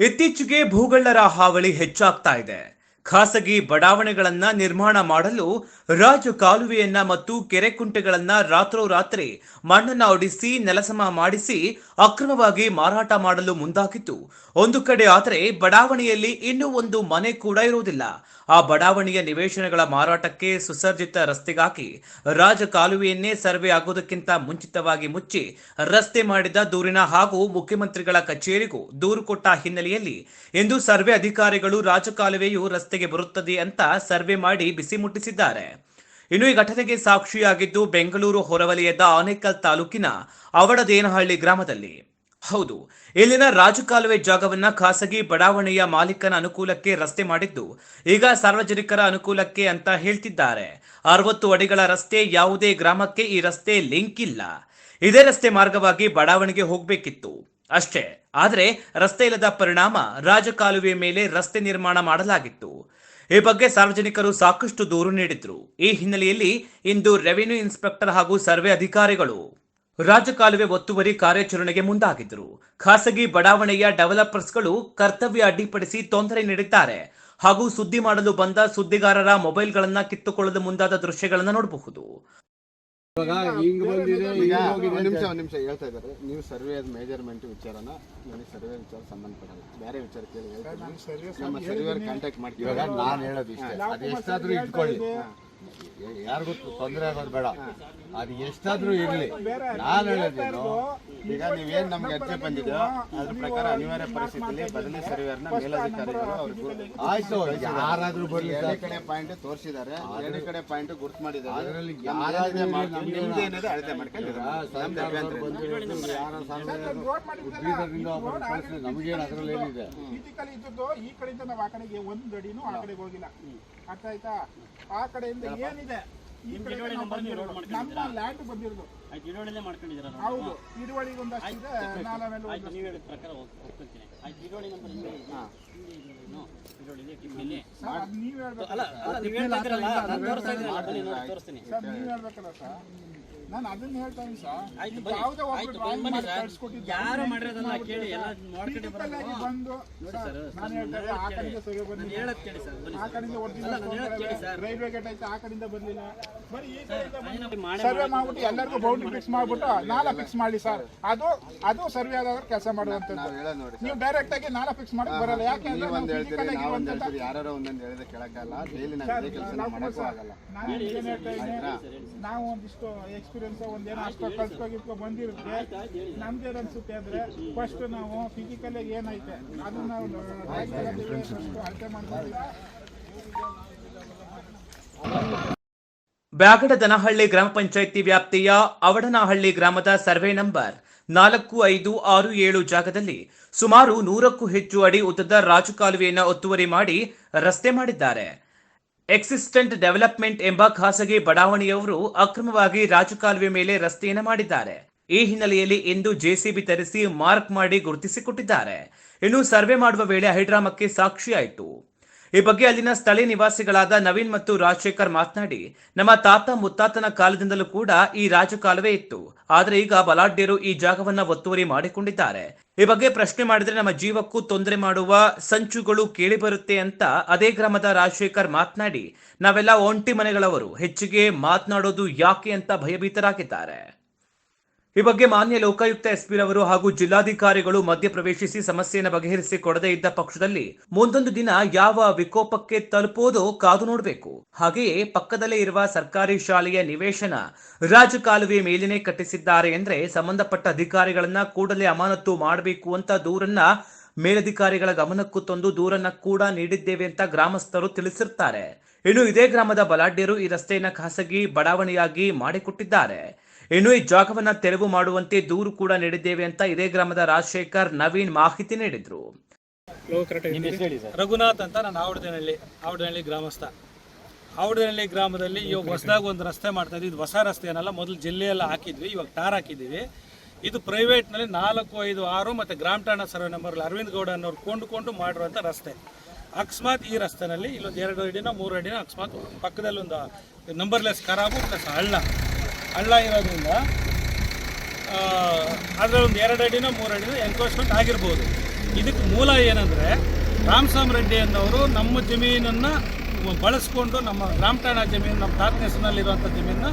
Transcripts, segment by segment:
ಇತ್ತೀಚೆಗೆ ಭೂಗಳ್ಳರ ಹಾವಳಿ ಹೆಚ್ಚಾಗ್ತಾ ಇದೆ. ಖಾಸಗಿ ಬಡಾವಣೆಗಳನ್ನ ನಿರ್ಮಾಣ ಮಾಡಲು ರಾಜ ಕಾಲುವೆಯನ್ನ ಮತ್ತು ಕೆರೆ ಕುಂಟೆಗಳನ್ನ ರಾತ್ರೋರಾತ್ರಿ ಮಣ್ಣನ್ನ ಒಡಿಸಿ, ನೆಲಸಮ ಮಾಡಿಸಿ ಅಕ್ರಮವಾಗಿ ಮಾರಾಟ ಮಾಡಲು ಮುಂದಾಗಿತ್ತು. ಒಂದು ಕಡೆ ಆದರೆ ಬಡಾವಣೆಯಲ್ಲಿ ಇನ್ನೂ ಒಂದು ಮನೆ ಕೂಡ ಇರುವುದಿಲ್ಲ. ಆ ಬಡಾವಣೆಯ ನಿವೇಶನಗಳ ಮಾರಾಟಕ್ಕೆ ಸುಸರ್ಜಿತ ರಸ್ತೆಗಾಕಿ ರಾಜ ಕಾಲುವೆಯನ್ನೇ ಸರ್ವೆ ಆಗುವುದಕ್ಕಿಂತ ಮುಂಚಿತವಾಗಿ ಮುಚ್ಚಿ ರಸ್ತೆ ಮಾಡಿದ ದೂರಿನ ಹಾಗೂ ಮುಖ್ಯಮಂತ್ರಿಗಳ ಕಚೇರಿಗೂ ದೂರು ಕೊಟ್ಟ ಹಿನ್ನೆಲೆಯಲ್ಲಿ ಇಂದು ಸರ್ವೆ ಅಧಿಕಾರಿಗಳು ರಾಜಕಾಲುವೆಯು ರಸ್ತೆಗೆ ಬರುತ್ತದೆ ಅಂತ ಸರ್ವೆ ಮಾಡಿ ಬಿಸಿ ಮುಟ್ಟಿಸಿದ್ದಾರೆ. ಇನ್ನು ಈ ಘಟನೆಗೆ ಸಾಕ್ಷಿಯಾಗಿದ್ದು ಬೆಂಗಳೂರು ಹೊರವಲಯದ ಆನೇಕಲ್ ತಾಲೂಕಿನ ಅವಡದೇನಹಳ್ಳಿ ಗ್ರಾಮದಲ್ಲಿ. ಹೌದು, ಇಲ್ಲಿನ ರಾಜಕಾಲುವೆ ಜಾಗವನ್ನ ಖಾಸಗಿ ಬಡಾವಣೆಯ ಮಾಲೀಕನ ಅನುಕೂಲಕ್ಕೆ ರಸ್ತೆ ಮಾಡಿದ್ದು, ಈಗ ಸಾರ್ವಜನಿಕರ ಅನುಕೂಲಕ್ಕೆ ಅಂತ ಹೇಳ್ತಿದ್ದಾರೆ. ಅರವತ್ತು ಅಡಿಗಳ ರಸ್ತೆ ಯಾವುದೇ ಗ್ರಾಮಕ್ಕೆ ಈ ರಸ್ತೆ ಲಿಂಕ್ ಇಲ್ಲ. ಇದೇ ರಸ್ತೆ ಮಾರ್ಗವಾಗಿ ಬಡಾವಣೆಗೆ ಹೋಗಬೇಕಿತ್ತು. ಅಷ್ಟೇ, ಆದರೆ ರಸ್ತೆ ಇಲ್ಲದ ಪರಿಣಾಮ ರಾಜಕಾಲುವೆ ಮೇಲೆ ರಸ್ತೆ ನಿರ್ಮಾಣ ಮಾಡಲಾಗಿತ್ತು. ಈ ಬಗ್ಗೆ ಸಾರ್ವಜನಿಕರು ಸಾಕಷ್ಟು ದೂರು ನೀಡಿದ್ರು. ಈ ಹಿನ್ನೆಲೆಯಲ್ಲಿ ಇಂದು ರೆವಿನ್ಯೂ ಇನ್ಸ್ಪೆಕ್ಟರ್ ಹಾಗೂ ಸರ್ವೆ ಅಧಿಕಾರಿಗಳು ರಾಜಕಾಲುವೆ ಒತ್ತುವರಿ ಕಾರ್ಯಾಚರಣೆಗೆ ಮುಂದಾಗಿದ್ದರು. ಖಾಸಗಿ ಬಡಾವಣೆಯ ಡೆವಲಪರ್ಸ್ಗಳು ಕರ್ತವ್ಯ ಅಡ್ಡಿಪಡಿಸಿ ತೊಂದರೆ ನೀಡಿದ್ದಾರೆ. ಹಾಗೂ ಸುದ್ದಿ ಮಾಡಲು ಬಂದ ಸುದ್ದಿಗಾರರ ಮೊಬೈಲ್ಗಳನ್ನ ಕಿತ್ತುಕೊಳ್ಳಲು ಮುಂದಾದ ದೃಶ್ಯಗಳನ್ನು ನೋಡಬಹುದು. ನಿಮಿಷ ನಿಮಿಷ ಹೇಳ್ತಾ ಇದ್ದಾರೆ. ನೀವು ಸರ್ವೆ ಮೇಜರ್ಮೆಂಟ್ ವಿಚಾರನ ನನಗೆ ಸರ್ವೆ ವಿಚಾರ ಸಂಬಂಧಪಡಲ್ಲ ಬೇರೆ ವಿಚಾರ ಕೇಳಿ ನಮ್ಮ ಸರ್ವೆ ಕಾಂಟ್ಯಾಕ್ಟ್ ಮಾಡ್ತೀವಿ. ನಾನು ಹೇಳೋದು ಇಷ್ಟೇ. ಅದು ಎಷ್ಟಾದ್ರೂ ಇಟ್ಕೊಳ್ಳಿ. ಯಾರಿಗೂ ತೊಂದರೆ ಆಗೋದು ಬೇಡ. ಅದು ಎಷ್ಟಾದ್ರೂ ಇರಲಿ. ನಾನು ಹೇಳೋದೇನು ಈಗ ನೀವೇನು ನಮ್ಗೆ ಅರ್ಜಿ ಬಂದಿದೆಯೋ ಅದ್ರ ಪ್ರಕಾರ ಅನಿವಾರ್ಯ ಪರಿಸ್ಥಿತಿಯಲ್ಲಿ ಬದಲಿ ಸರ್ವೇರ್ನ ಮೇಲಧಿಕಾರಿಗಳು ಅವ್ರಿಗೆ ಆಯ್ತು ಯಾರಾದ್ರೂ ಬರಲಿ ಎರಡು ಕಡೆ ಪಾಯಿಂಟ್ ತೋರಿಸಿದ್ದಾರೆ ಎರಡು ಕಡೆ ಪಾಯಿಂಟ್ ಗುರುತು ಮಾಡಿದ್ದಾರೆ. ಅದ್ರಲ್ಲಿ ಯಾರಾದ್ರೂ ಅಳತೆ ಇರ್ಲಿ, ಮಾಡ್ಕೊಂಡು ನಮ್ಗೆ ನಿಮ್ದು ಏನಿದೆ ಅಳತೆ ಮಾಡ್ಕೊಂಡಿದ್ದಾರೆ ನಮಗೇನು ಅದ್ರಲ್ಲಿ ಏನಿದೆ? ಇದ್ದದ್ದು ಈ ಕಡೆಯಿಂದ ನಾವು ಆ ಕಡೆಗೆ ಒಂದು ಅಡಿನೂ ಆ ಕಡೆಗೆ ಹೋಗಿಲ್ಲ. ಅರ್ಥ ಆಯ್ತಾ? ಆ ಕಡೆಯಿಂದ ಏನಿದೆ? ಈ ಕಡೆಗೆ ನಾವು ಬಂದಿರೋದು. ನಮ್ಮ ಲ್ಯಾಂಡ್ ಬಂದಿರೋದು. ಆಯ್ತು ಇಡೋಳಿಲೆ ಮಾಡ್ಕೊಂಡಿದ್ದೀರ ಹೌದು. ಹಿಡುವಳಿಗೆ ಒಂದಷ್ಟು ಇದೆ. ನಾಲೆಮೇಲೆ ಆಯ್ತು ನೀವು ಹೇಳಿದ ಪ್ರಕಾರ ಹೋಗ್- ಹೋಗ್ತೀನಿ ಆಯ್ತು ಇಡೋಳಿ ನಂಬರ್ ಹಿಂಗೆ ಇದೆ. ಹಿಂಗೆ ಇದೆ ಏನು? ಇಡೋಳಿದೆ ಟಿಪ್ಪಣಿಲಿ ಸರ್ ಅದ್ ನೀವ್ ಹೇಳ್ಬೇಕು ಅಲ್ಲ ಅಲ್ಲ ನೀವು ಹೇಳ್ತಾ ಇದ್ದೀರಲ್ಲ ನಾನು ತೋರಿಸ್ತಾ ಇದ್ದೀನಲ್ಲ ಬನ್ನಿ ನೋಡಿ ತೋರಿಸ್ತೀನಿ. ಸರ್ ನೀವ್ ಹೇಳ್ಬೇಕಲ್ಲ ಸರ್. ನಾನು ಅದನ್ನ ಹೇಳ್ತಾ ಇದ್ದೀನಿ ಸರ್. ಒಬ್ಬರು ಬನ್ನಿ. ಯಾವುದೋ ಒಬ್ರು ಆಯ್ತು ಡ್ರಾಯಿಂಗ್ ಮಾಡಿ ಸರ್. ಯಾರು ಮಾಡಿರೋದಲ್ಲ ಕೇಳಿ ಎಲ್ಲ ಮಾಡ್ಕೊಂಡೆ ಫಿಸಿಕಲ್ ಬರೋದು. ಬಂದು ಸರ್ ನಾನು ಹೇಳ್ತಾ ಇದ್ದೆ ಆ ಕಡೆಯಿಂದ ಸರಿ ನಾನು ಬಂದಿಲ್ಲ ಹೇಳೋದು ಕೇಳಿ ಸರ್ ಆ ಕಡೆಯಿಂದ ಅಲ್ಲ ನಾನು ಹೇಳೋದು ಸರ್. ರೈಲ್ವೆ ಗೇಟ್ ಐತೆ ಆ ಕಡೆಯಿಂದ ಬರೀ ಈ ಸರ್ವೆ ಮಾಡ್ಬಿಟ್ಟು ಎಲ್ಲರಿಗೂ ಬೌಂಡ್ರಿ ಫಿಕ್ಸ್ ಮಾಡ್ಬಿಟ್ಟು ನಾಲ ಫಿಕ್ಸ್ ಮಾಡಿ ಸರ್. ಅದು ಅದು ಸರ್ವೆ ಆದಾಗ ಕೆಲಸ ಮಾಡುವಂತದ್ದು ನಾವ್ ಹೇಳೋದ್ ನೋಡಿ ನೀವು ಡೈರೆಕ್ಟ್ ಆಗಿ ನಾಲ ಫಿಕ್ಸ್ ಮಾಡಕ್ ಬರಲ್ಲ. ಯಾಕೆ ಅಂದ್ರೆ ನೀವ್ ಒಂದ್ ನಾವು ಹೇಳ್ತೀರಿ physical ನಾವ್ ಒಂದ್ ಆಗಿರುವಂತದ್ದು- ಹೇಳ್ತೀರಿ. ಯಾರು ಒಂದೊಂದ್ ಹೇಳಿದ್ರೆ ಕೇಳಕ್ಕಾಗಲ್ಲ ಡೈಲಿ ನಾವು ಇದೇ ಕೆಲಸ ಮಾಡಕ್ಕೂ ಆಗಲ್ಲ. ನಾವು ಒಂದಿಷ್ಟು ಎಕ್ಸ್ಪೀರಿಯನ್ಸ್ ಒಂದೇನೋ ಅಷ್ಟು ಕಲ್ತ್ಕೋಗಿಟ್ಕೊ ಬಂದಿರುತ್ತೆ. ನಮ್ದೇನು ಅನ್ಸುತ್ತೆ ಅಂದ್ರೆ ಫಸ್ಟ್ ನಾವು ಫಿಸಿಕಲ್ ಏನೈತೆ, ಅದನ್ನ ನಾವು ಅಳತೆ ಮಾಡ್ಕೊಂಡಿಲ್ಲ ಬ್ಯಾಗಡದನಹಳ್ಳಿ ಗ್ರಾಮ ಪಂಚಾಯಿತಿ ವ್ಯಾಪ್ತಿಯ ಅವಡನಹಳ್ಳಿ ಗ್ರಾಮದ ಸರ್ವೆ ನಂಬರ್ ನಾಲ್ಕು ಐದು ಆರು ಏಳು ಜಾಗದಲ್ಲಿ ಸುಮಾರು ನೂರಕ್ಕೂ ಹೆಚ್ಚು ಅಡಿ ಉದ್ದದ ರಾಜಕಾಲುವೆಯನ್ನು ಒತ್ತುವರಿ ಮಾಡಿ ರಸ್ತೆ ಮಾಡಿದ್ದಾರೆ. ಎಕ್ಸಿಸ್ಟೆಂಟ್ ಡೆವಲಪ್ಮೆಂಟ್ ಎಂಬ ಖಾಸಗಿ ಬಡಾವಣೆಯವರು ಅಕ್ರಮವಾಗಿ ರಾಜಕಾಲುವೆ ಮೇಲೆ ರಸ್ತೆಯನ್ನು ಮಾಡಿದ್ದಾರೆ. ಈ ಹಿನ್ನೆಲೆಯಲ್ಲಿ ಇಂದು ಜೆಸಿಬಿ ತರಿಸಿ ಮಾರ್ಕ್ ಮಾಡಿ ಗುರುತಿಸಿಕೊಟ್ಟಿದ್ದಾರೆ. ಇನ್ನು ಸರ್ವೆ ಮಾಡುವ ವೇಳೆ ಹೈಡ್ರಾಮಕ್ಕೆ ಸಾಕ್ಷಿಯಾಯಿತು. ಈ ಬಗ್ಗೆ ಅಲ್ಲಿನ ಸ್ಥಳೀಯ ನಿವಾಸಿಗಳಾದ ನವೀನ್ ಮತ್ತು ರಾಜಶೇಖರ್ ಮಾತನಾಡಿ, ನಮ್ಮ ತಾತ ಮುತ್ತಾತನ ಕಾಲದಿಂದಲೂ ಕೂಡ ಈ ರಾಜಕಾಲವೇ ಇತ್ತು. ಆದರೆ ಈಗ ಬಲಾಢ್ಯರು ಈ ಜಾಗವನ್ನ ಒತ್ತುವರಿ ಮಾಡಿಕೊಂಡಿದ್ದಾರೆ. ಈ ಬಗ್ಗೆ ಪ್ರಶ್ನೆ ಮಾಡಿದ್ರೆ ನಮ್ಮ ಜೀವಕ್ಕೂ ತೊಂದರೆ ಮಾಡುವ ಸಂಚುಗಳು ಕೇಳಿಬರುತ್ತೆ ಅಂತ ಅದೇ ಗ್ರಾಮದ ರಾಜಶೇಖರ್ ಮಾತನಾಡಿ, ನಾವೆಲ್ಲ ಒಂಟಿ ಮನೆಗಳವರು, ಹೆಚ್ಚಿಗೆ ಮಾತನಾಡೋದು ಯಾಕೆ ಅಂತ ಭಯಭೀತರಾಗಿದ್ದಾರೆ. ಈ ಬಗ್ಗೆ ಮಾನ್ಯ ಲೋಕಾಯುಕ್ತ ಎಸ್ಪಿ ರವರು ಹಾಗೂ ಜಿಲ್ಲಾಧಿಕಾರಿಗಳು ಮಧ್ಯಪ್ರವೇಶಿಸಿ ಸಮಸ್ಯೆಯನ್ನು ಬಗೆಹರಿಸಿ ಕೊಡದೇ ಇದ್ದ ಪಕ್ಷದಲ್ಲಿ ಮುಂದೊಂದು ದಿನ ಯಾವ ವಿಕೋಪಕ್ಕೆ ತಲುಪೋದೋ ಕಾದು ನೋಡಬೇಕು. ಹಾಗೆಯೇ ಪಕ್ಕದಲ್ಲೇ ಇರುವ ಸರ್ಕಾರಿ ಶಾಲೆಯ ನಿವೇಶನ ರಾಜಕಾಲುವೆ ಮೇಲಿನೇ ಕಟ್ಟಿಸಿದ್ದಾರೆ ಎಂದರೆ ಸಂಬಂಧಪಟ್ಟ ಅಧಿಕಾರಿಗಳನ್ನ ಕೂಡಲೇ ಅಮಾನತು ಮಾಡಬೇಕು ಅಂತ ದೂರನ್ನ ಮೇಲಧಿಕಾರಿಗಳ ಗಮನಕ್ಕೂ ತಂದು ದೂರನ್ನ ಕೂಡ ನೀಡಿದ್ದೇವೆ ಅಂತ ಗ್ರಾಮಸ್ಥರು ತಿಳಿಸಿರ್ತಾರೆ. ಇನ್ನು ಇದೇ ಗ್ರಾಮದ ಬಲಾಢ್ಯರು ಈ ರಸ್ತೆಯನ್ನು ಖಾಸಗಿ ಬಡಾವಣೆಯಾಗಿ ಮಾಡಿಕೊಟ್ಟಿದ್ದಾರೆ. ಇನ್ನು ಈ ಜಾಗವನ್ನ ತೆರವು ಮಾಡುವಂತೆ ದೂರು ಕೂಡ ನೀಡಿದ್ದೇವೆ ಅಂತ ಇದೇ ಗ್ರಾಮದ ರಾಜಶೇಖರ್ ನವೀನ್ ಮಾಹಿತಿ ನೀಡಿದ್ರು. ನಿಮ್ಮ ಹೇಳಿ ಸರ್. ರಘುನಾಥ್ ಅಂತ ನಾನು ಆವಡನಹಳ್ಳಿ ಆವಡನಹಳ್ಳಿ ಗ್ರಾಮಸ್ಥ. ಆವಡನಹಳ್ಳಿ ಗ್ರಾಮದಲ್ಲಿ ಇವಾಗ ಹೊಸದಾಗಿ ಒಂದು ರಸ್ತೆ ಮಾಡ್ತಾ ಇದ್ವಿ. ಇದು ಹೊಸ ರಸ್ತೆ ಏನಲ್ಲ ಮೊದಲು ಜಿಲ್ಲೆಯೆಲ್ಲ ಹಾಕಿದ್ವಿ ಇವಾಗ ಟಾರ್ ಹಾಕಿದ್ದೀವಿ. ಇದು ಪ್ರೈವೇಟ್ನಲ್ಲಿ ನಾಲ್ಕು ಐದು ಆರು ಮತ್ತು ಗ್ರಾಮ ಠಾಣಾ ಸರ್ವೆ ನಂಬರ್ ಅರವಿಂದ್ ಗೌಡ ಅನ್ನೋರು ಕೊಂಡುಕೊಂಡು ಮಾಡಿರುವಂಥ ರಸ್ತೆ. ಅಕಸ್ಮಾತ್ ಈ ರಸ್ತೆನಲ್ಲಿ ಇಲ್ಲೊಂದು ಎರಡು ಅಡಿನ ಮೂರು ಅಡಿನ ಅಕಸ್ಮಾತ್ ಪಕ್ಕದಲ್ಲಿ ಒಂದು ನಂಬರ್ಲೆಸ್ ಖರಾಬು ಪ್ಲಸ್ ಹಳ್ಳ. ಹಳ್ಳ ಇರೋದ್ರಿಂದ ಅದರ ಒಂದು ಎರಡು ಅಡಿನೋ ಮೂರು ಅಡಿನೋ ಎನ್ಕ್ರೋಚ್ಮೆಂಟ್ ಆಗಿರ್ಬೋದು. ಇದಕ್ಕೆ ಮೂಲ ಏನಂದರೆ ರಾಮಸ್ವಾಮಿ ರೆಡ್ಡಿ ಅನ್ನೋರು ನಮ್ಮ ಜಮೀನನ್ನು ಬಳಸ್ಕೊಂಡು ನಮ್ಮ ರಾಮಠಾಣ ಜಮೀನು, ನಮ್ಮ ತಾತನ ಹೆಸರಿನಲ್ಲಿರುವಂಥ ಜಮೀನನ್ನ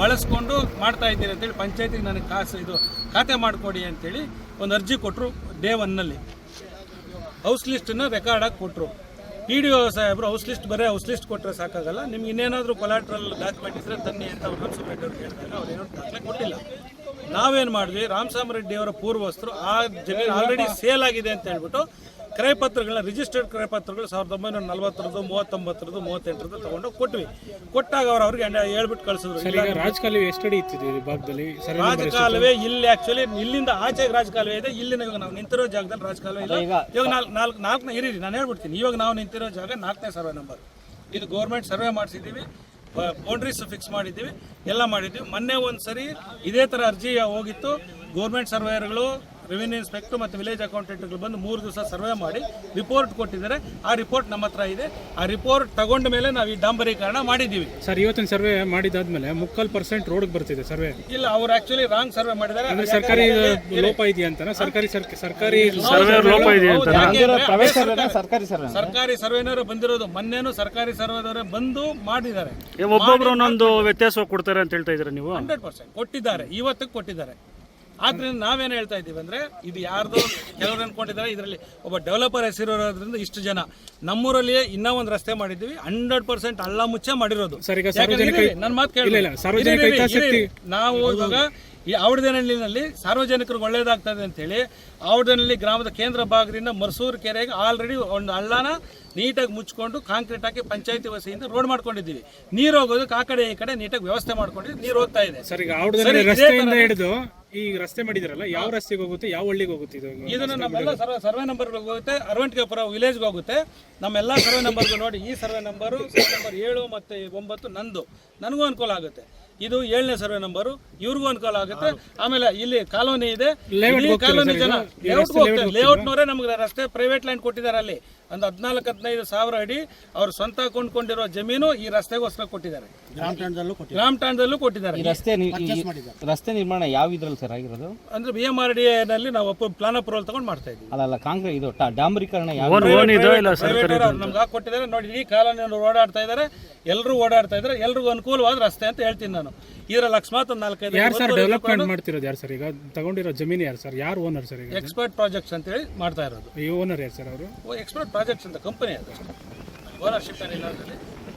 ಬಳಸ್ಕೊಂಡು ಮಾಡ್ತಾ ಇದ್ದೀರಿ ಅಂತೇಳಿ ಪಂಚಾಯತಿಗೆ ನನಗೆ ಕಾಸು ಇದು ಖಾತೆ ಮಾಡಿಕೊಡಿ ಅಂತೇಳಿ ಒಂದು ಅರ್ಜಿ ಕೊಟ್ಟರು ಡೇ ಒನ್ನಲ್ಲಿ ಹೌಸ್ ಲಿಸ್ಟನ್ನು ರೆಕಾರ್ಡಾಗಿ ಕೊಟ್ಟರು ಪಿ ಡಿ ಒ ಸಾಹೇಬರು ಹೌಸ್ ಲಿಸ್ಟ್ ಬರೀ ಹೌಸ್ ಲಿಸ್ಟ್ ಕೊಟ್ಟರೆ ಸಾಕಾಗಲ್ಲ. ನಿಮ್ಗೆ ಇನ್ನೇನಾದರೂ ಕೊಲಾಟ್ರಲ್ ಡಾಕ್ಯುಮೆಂಟ್ ಇದ್ದರೆ ತನ್ನಿ ಅಂತ ಅವ್ರು ರಾಮಸ್ವಾಮಿ ರೆಡ್ಡಿ ಅವ್ರು ಹೇಳಿದಾಗ ಅವ್ರೇನೋ ಏನೋ ದಾಖಲೆ ಕೊಟ್ಟಿಲ್ಲ. ನಾವೇನು ಮಾಡಿದ್ವಿ? ರಾಮಸಾಮ ರೆಡ್ಡಿ ಅವರ ಪೂರ್ವಸ್ಥರು ಆ ಜಮೀನು ಆಲ್ರೆಡಿ ಸೇಲ್ ಆಗಿದೆ ಅಂತ ಹೇಳ್ಬಿಟ್ಟು ಕ್ರಯಪತ್ರಗಳನ್ನ ರಿಜಿಸ್ಟರ್ಡ್ ಕ್ರಯಪತ್ರಗಳು ಸಾವಿರದ ಒಂಬೈನೂರ ನಲವತ್ತರದ್ದು ಮೂವತ್ತೊಂಬತ್ತರದ್ದು ಮೂವತ್ತೆಂಟರದ್ದು ತಗೊಂಡು ಕೊಟ್ವಿ. ಕೊಟ್ಟಾಗ ಅವ್ರು ಅವ್ರಿಗೆ ಹೇಳ್ಬಿಟ್ಟು ಕಳಿಸಿದ್ರು. ರಾಜಕಾಲುವೆ ಎಷ್ಟಡಿ ಇತ್ತಿದೆ ಈ ಭಾಗದಲ್ಲಿ ರಾಜಕಾಲುವೆ ಇಲ್ಲಿ ಆಕ್ಚುಲಿ ಇಲ್ಲಿಂದ ಆಚೆಗೆ ರಾಜಕಾಲುವೆ ಇದೆ ಇಲ್ಲಿನ ಇವಾಗ ನಾವು ನಿಂತಿರೋ ಜಾಗದಲ್ಲಿ ರಾಜಕಾಲುವೆ ಇಲ್ಲ. ಇವಾಗ ನಾಲ್ಕು ನಾಲ್ಕು ನಾಲ್ಕನೇ ಇರಿ ನಾನು ಹೇಳ್ಬಿಡ್ತೀನಿ. ಇವಾಗ ನಾವು ನಿಂತಿರೋ ಜಾಗ ನಾಲ್ಕನೇ ಸರ್ವೆ ನಂಬರ್ ಇದು ಗೌರ್ಮೆಂಟ್ ಸರ್ವೆ ಮಾಡಿಸಿದ್ದೀವಿ ಬೌಂಡ್ರೀಸ್ ಫಿಕ್ಸ್ ಮಾಡಿದ್ದೀವಿ ಎಲ್ಲ ಮಾಡಿದ್ದೀವಿ. ಮೊನ್ನೆ ಒಂದು ಸರಿ ಇದೇ ಥರ ಅರ್ಜಿ ಹೋಗಿತ್ತು. ಗೌರ್ಮೆಂಟ್ ಸರ್ವೇಯರ್ಗಳು ರೆವಿನ್ಯೂ ಇನ್ಸ್ಪೆಕ್ಟರ್ ಮತ್ತು ವಿಲೇಜ್ ಅಕೌಂಟೆಂಟ್ಗಳು ಬಂದು ಮೂರು ದಿವಸ ಸರ್ವೆ ಮಾಡಿ ರಿಪೋರ್ಟ್ ಕೊಟ್ಟಿದ್ದಾರೆ. ಆ ರಿಪೋರ್ಟ್ ನಮ್ಮ ಹತ್ರ ಇದೆ. ಆ ರಿಪೋರ್ಟ್ ತಗೊಂಡ ಮೇಲೆ ನಾವು ಈ ಡಾಂಬರೀಕರಣ ಮಾಡಿದ್ದೀವಿ. ಸರ್ ಇವತ್ತಿನ ಸರ್ವೆ ಮಾಡಿದಾದ್ಮೇಲೆ ಮುಕ್ಕಾಲ್ ಪರ್ಸೆಂಟ್ ರೋಡ್ ಬರ್ತಿದೆ ಸರ್ವೆ ಇಲ್ಲ ಅವ್ರು ಆಕ್ಚುಲಿ ರಾಂಗ್ ಸರ್ವೆ ಮಾಡಿದ್ದಾರೆ. ಅಂದ್ರೆ ಸರ್ಕಾರಿ ಲೋಪ ಇದೆಯಾ ಅಂತ ಸರ್ಕಾರಿ ಸರ್ಕ- ಸರ್ಕಾರಿ ಲೋಪ ಇದೆ ಪ್ರವೇಶ ಸರ್ಕಾರಿ ಸರ್ವೆ ಸರ್ಕಾರಿ ಸರ್ವೆನವರು ಬಂದಿರೋದು ಮೊನ್ನೆನೂ ಸರ್ಕಾರಿ ಸರ್ವೆದವರೇ ಬಂದು ಮಾಡಿದ್ದಾರೆ. ಒಬ್ಬೊಬ್ರು ಒಂದೊಂದು ವ್ಯತ್ಯಾಸ ಕೊಡ್ತಾರೆ ಅಂತ ಹೇಳ್ತಾ ಇದ್ದೀರಾ ನೀವು? ಹಂಡ್ರೆಡ್ ಪರ್ಸೆಂಟ್ ಕೊಟ್ಟಿದ್ದಾರೆ. ಇವತ್ತಿಗೆ ಕೊಟ್ಟಿದ್ದಾರೆ. ಆದ್ರಿಂದ ನಾವೇನು ಹೇಳ್ತಾ ಇದ್ದೀವಿ ಅಂದ್ರೆ ಇದು ಯಾರ್ದು ಕೆಲವರು ಅನ್ಕೊಂಡಿದ್ದಾರೆ ಇದರಲ್ಲಿ ಒಬ್ಬ ಡೆವಲಪರ್ ಹೆಸರಿರೋದ್ರಿಂದ ಇಷ್ಟು ಜನ. ನಮ್ಮೂರಲ್ಲಿ ಇನ್ನೂ ಒಂದು ರಸ್ತೆ ಮಾಡಿದ್ದೀವಿ ಹಂಡ್ರೆಡ್ ಪರ್ಸೆಂಟ್ ಅಲ್ಲ ಮುಚ್ಚೆ ಮಾಡಿರೋದು. ನನ್ನ ಮಾತು ಕೇಳಿ ನಾವು ಇವಾಗ ಈ ಆವಡದನಹಳ್ಳಿನಲ್ಲಿ ಸಾರ್ವಜನಿಕರಿಗೆ ಒಳ್ಳೇದಾಗ್ತದೆ ಅಂತೇಳಿ ಆವಡದನಹಳ್ಳಿ ಗ್ರಾಮದ ಕೇಂದ್ರ ಭಾಗದಿಂದ ಮರ್ಸೂರು ಕೆರೆಗೆ ಆಲ್ರೆಡಿ ಒಂದು ಹಳ್ಳನ ನೀಟಾಗಿ ಮುಚ್ಕೊಂಡು ಕಾಂಕ್ರೀಟ್ ಹಾಕಿ ಪಂಚಾಯತಿ ವಸಿಯಿಂದ ರೋಡ್ ಮಾಡ್ಕೊಂಡಿದ್ದೀವಿ. ನೀರು ಹೋಗೋದಕ್ಕೆ ಆ ಕಡೆ ಈ ಕಡೆ ನೀಟಾಗಿ ವ್ಯವಸ್ಥೆ ಮಾಡ್ಕೊಂಡು ನೀರು ಹೋಗ್ತಾ ಇದೆ. ಸರ್ ಈ ರಸ್ತೆ ಮಾಡಿದಾರಲ್ಲ ಯಾವ ರಸ್ತೆಗೆ ಹೋಗುತ್ತೆ ಯಾವ ಹಳ್ಳಿಗೆ ಹೋಗುತ್ತೆ ಇದು? ಇದನ್ನ ನಮ್ಮೆಲ್ಲ ಸರ್ವೆ ಸರ್ವೆ ನಂಬರ್ ಹೋಗುತ್ತೆ ಅರವಂಟಿಕೆಪುರ ವಿಲೇಜ್ಗೆ ಹೋಗುತ್ತೆ. ನಮ್ಮೆಲ್ಲ ಸರ್ವೆ ನಂಬರ್ಗೂ ನೋಡಿ ಈ ಸರ್ವೆ ನಂಬರು ಸರ್ವೆ ನಂಬರ್ ಏಳು ಮತ್ತು ಒಂಬತ್ತು ನಂದು. ನನಗೂ ಅನುಕೂಲ ಆಗುತ್ತೆ. ಇದು ಏಳನೇ ಸರ್ವೆ ನಂಬರು. ಇವ್ರಿಗೂ ಅನುಕೂಲ ಆಗುತ್ತೆ. ಆಮೇಲೆ ಇಲ್ಲಿ ಕಾಲೋನಿ ಇದೆ. Layout ಕಾಲೋನಿ ಜನ? ಈ ಲೇಔಟ್ ಲೇಔಟ್ನವರೇ ನಮ್ಗೆ ರಸ್ತೆ ಪ್ರೈವೇಟ್ ಲ್ಯಾಂಡ್ ಕೊಟ್ಟಿದ್ದಾರೆ ಅಲ್ಲಿ. ಒಂದು ಹದಿನಾಲ್ಕು ಹದಿನೈದು ಸಾವಿರ ಅಡಿ ಅವ್ರು ಸ್ವಂತ ಕೊಂಡ್ಕೊಂಡಿರೋ ಜಮೀನು ಈ ರಸ್ತೆಗೋಸ್ಕರ ಕೊಟ್ಟಿದ್ದಾರೆ. ಗ್ರಾಮ ಠಾಣದಲ್ಲೂ ಕೊಟ್ಟಿದ್ದಾರೆ. ರಸ್ತೆ ನಿ- ಈ- ರಸ್ತೆ ನಿರ್ಮಾಣ ಯಾವ ಇದ್ರಲ್ಲಿ ಸರ್ ಆಗಿರೋದು? ಅಂದ್ರೆ ಬಿ ಎಂ ಆರ್ ಡಿ ನಲ್ಲಿ ನಾವು ಪ್ಲಾನ್ ಅಪ್ರೂವಲ್ ತಗೊಂಡು ಮಾಡ್ತಾ ಇದ್ದೀವಿ. ಅಲ್ಲ ಕಾಂಗ್ರೆಸ್ ಇದು ಡಾಂಬರೀಕರಣ ಓನ್ ಓನ್ ಇದೋ ಇಲ್ಲ ಸರ್ಕಾರಿ ನಮ್ಗೆ ಹಾಕಿ ಕೊಟ್ಟಿದ್ದಾರೆ. ನೋಡಿ ಇಡೀ ಕಾಲೋನಿಯವರು ಓಡಾಡ್ತಾ ಇದ್ದಾರೆ. ಎಲ್ಲರೂ ಓಡಾಡ್ತಾ ಇದ್ದಾರೆ. ಎಲ್ರಿಗೂ ಅನುಕೂಲವಾದ ರಸ್ತೆ ಅಂತ ಹೇಳ್ತೀನಿ ನಾನು. ಇದರಲ್ಲಿ ಅಕಸ್ಮಾತ್ ಒಂದು ನಾಲ್ಕೈದು ಯಾರು ಸರ್ ಡೆವಲಪ್ಮೆಂಟ್ ಮಾಡ್ತಿರೋದು ಯಾರು ಸರ್ ಈಗ? ತಗೊಂಡಿರೋ ಜಮೀನು ಯಾರು ಸರ್ ಯಾರು ಓನರ್ ಸರ್ ಈಗ? ಎಕ್ಸ್ಪರ್ಟ್ ಪ್ರಾಜೆಕ್ಟ್ಸ್ ಅಂತ ಹೇಳಿ ಮಾಡ್ತಾ ಇರೋದು. ಈ ಓನರ್ ಯಾರು ಸರ್ ಅವರು? ಎಕ್ಸ್ಪರ್ಟ್ ಪ್ರಾಜೆಕ್ಟ್ಸ್ ಅಂತ ಕಂಪನಿ ಅದು. ಓನರ್ಶಿಪ್ ಏನಿಲ್ಲ